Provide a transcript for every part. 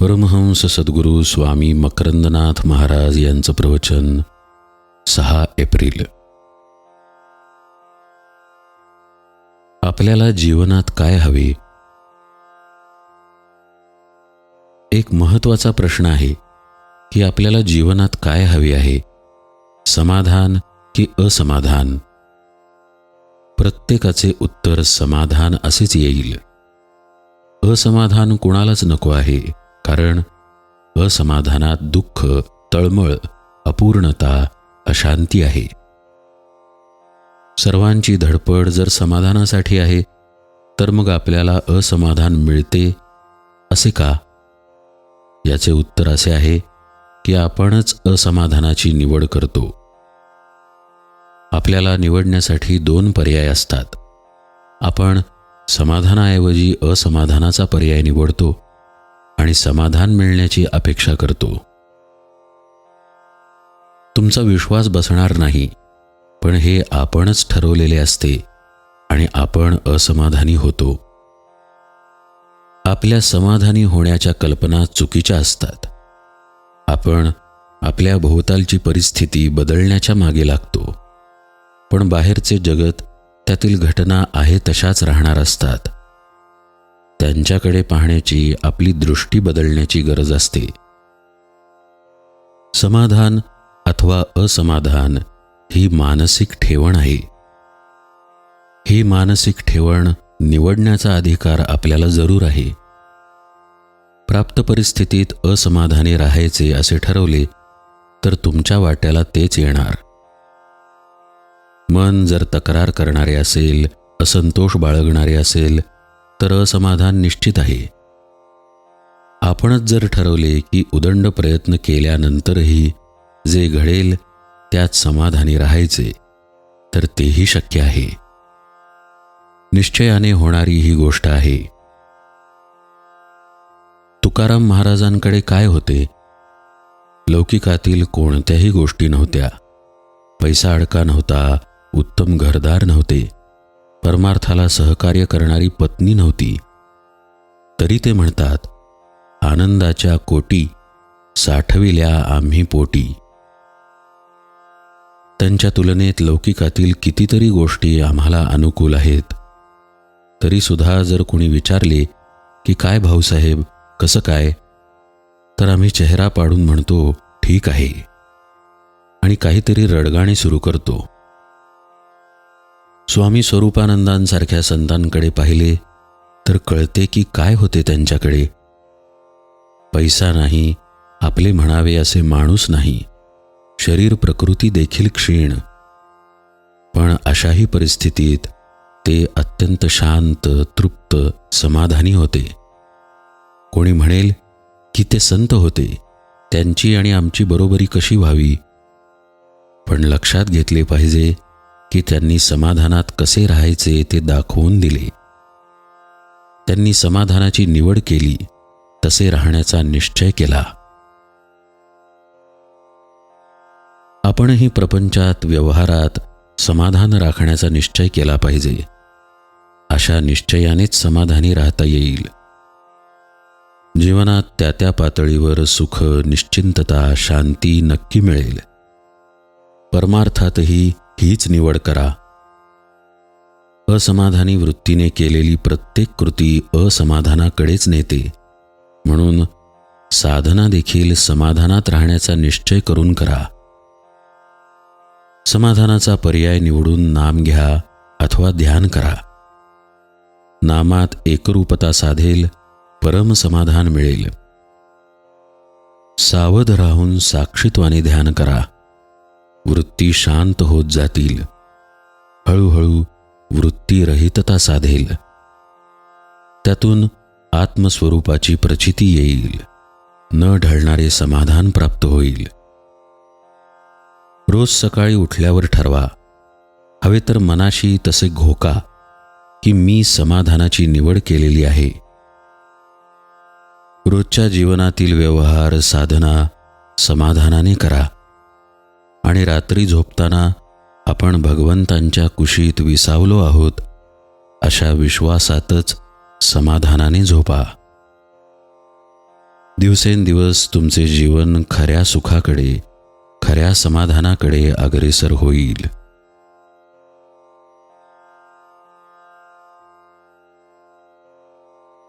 परमहंस सद्गुरू स्वामी मकरंदनाथ महाराज यांचं प्रवचन सहा एप्रिल. आपल्याला जीवनात काय हवे? एक महत्त्वाचा प्रश्न आहे की आपल्याला जीवनात काय हवे आहे? समाधान की असमाधान? प्रत्येकाचे उत्तर समाधान असेच येईल. असमाधान कुणालाच नको आहे. कारण असमाधानात दुःख तळमळ अपूर्णता अशांती आहे. सर्वांची धडपड जर समाधानासाठी आहे तर मग आपल्याला असमाधान मिळते असे का? याचे उत्तर असे आहे की आपणच असमाधानाची निवड करतो. आपल्याला निवडण्यासाठी दोन पर्याय असतात. आपण समाधानाऐवजी असमाधानाचा पर्याय निवडतो आणि समाधान मिळण्याची अपेक्षा करतो. तुमचा विश्वास बसणार नाही पण हे आपणच ठरवलेले असते आणि आपण असमाधानी होतो. आपल्या समाधानी होण्याच्या कल्पना चुकीच्या असतात. आपण आपल्या भोवतालची परिस्थिती बदलण्याच्या मागे लागतो. पण बाहेरचे जगत त्यातील घटना आहे तशाच राहणार असतात. त्यांच्याकडे पाहण्याची आपली दृष्टी बदलण्याची गरज असते. समाधान अथवा असमाधान ही मानसिक ठेवण आहे. ही मानसिक ठेवण निवडण्याचा अधिकार आपल्याला जरूर आहे. प्राप्त परिस्थितीत असमाधानी राहायचे असे ठरवले तर तुमच्या वाट्याला तेच येणार. मन जर तक्रार करणारे असेल असंतोष बाळगणारे असेल तर असमाधान निश्चित आहे. आपणच जर ठरवले की उदंड प्रयत्न केल्यानंतरही जे घडेल त्यात समाधानी राहायचे तर तेही शक्य आहे. निश्चयाने होणारी ही गोष्ट आहे. तुकाराम महाराजांकडे काय होते? लौकिकातील कोणत्याही गोष्टी नव्हत्या. पैसा अडका नव्हता उत्तम घरदार नव्हते. परमार्थाला सहकार्य करणारी पत्नी नव्हती. तरी ते म्हणतात आनंदाच्या कोटी साठविल्या आम्ही पोटी. त्यांच्या तुलनेत लौकिकातील कितीतरी गोष्टी आम्हाला अनुकूल आहेत. तरीसुद्धा जर कुणी विचारले की काय भाऊसाहेब कसं काय? तर आम्ही चेहरा पाडून म्हणतो ठीक आहे. आणि काहीतरी रडगाणी सुरू करतो. स्वामी स्वरूपानंदांसारख्या संतांकडे पाहिले तर कळते की काय होते त्यांच्याकडे. पैसा नाही आपले म्हणावे असे माणूस नाही. शरीर प्रकृती देखील क्षीण. पण अशाही परिस्थितीत ते अत्यंत शांत तृप्त समाधानी होते. कोणी म्हणेल की ते संत होते त्यांची आणि आमची बरोबरी कशी व्हावी? पण लक्षात घेतले पाहिजे की त्यांनी समाधानात कसे राहायचे ते दाखवून दिले. त्यांनी समाधानाची निवड केली तसे राहण्याचा निश्चय केला. आपणही प्रपंचात व्यवहारात समाधान राखण्याचा निश्चय केला पाहिजे. अशा निश्चयानेच समाधानी राहता येईल. जीवनात त्या त्या पातळीवर सुख निश्चिंतता शांती नक्की मिळेल. परमार्थातही हीच निवड करा. असमाधानी वृत्तीने केलेली प्रत्येक कृती असमाधानाकडेच नेते. म्हणून साधना देखील समाधानात राहण्याचा निश्चय करून करा. समाधानाचा पर्याय निवडून नाम घ्या अथवा ध्यान करा. नामात एकरूपता साधेल परम समाधान मिळेल. सावध राहून साक्षीत्वाने ध्यान करा. वृत्ती शांत होत जातील. हळूहळू वृत्तीरहितता साधेल. त्यातून आत्मस्वरूपाची प्रचिती येईल. न ढळणारे समाधान प्राप्त होईल. रोज सकाळी उठल्यावर ठरवा. हवे तर मनाशी तसे घोका की मी समाधानाची निवड केलेली आहे. रोजच्या जीवनातील व्यवहार साधना समाधानाने करा. आणि रात्री झोपताना आपण भगवंतांच्या कुशीत विसावलो आहोत अशा विश्वासातच समाधानाने झोपा. दिवसेंदिवस तुमचे जीवन खऱ्या सुखाकडे खऱ्या समाधानाकडे अग्रेसर होईल.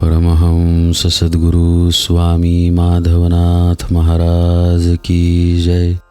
परमहंस सद्गुरु स्वामी माधवनाथ महाराज की जय.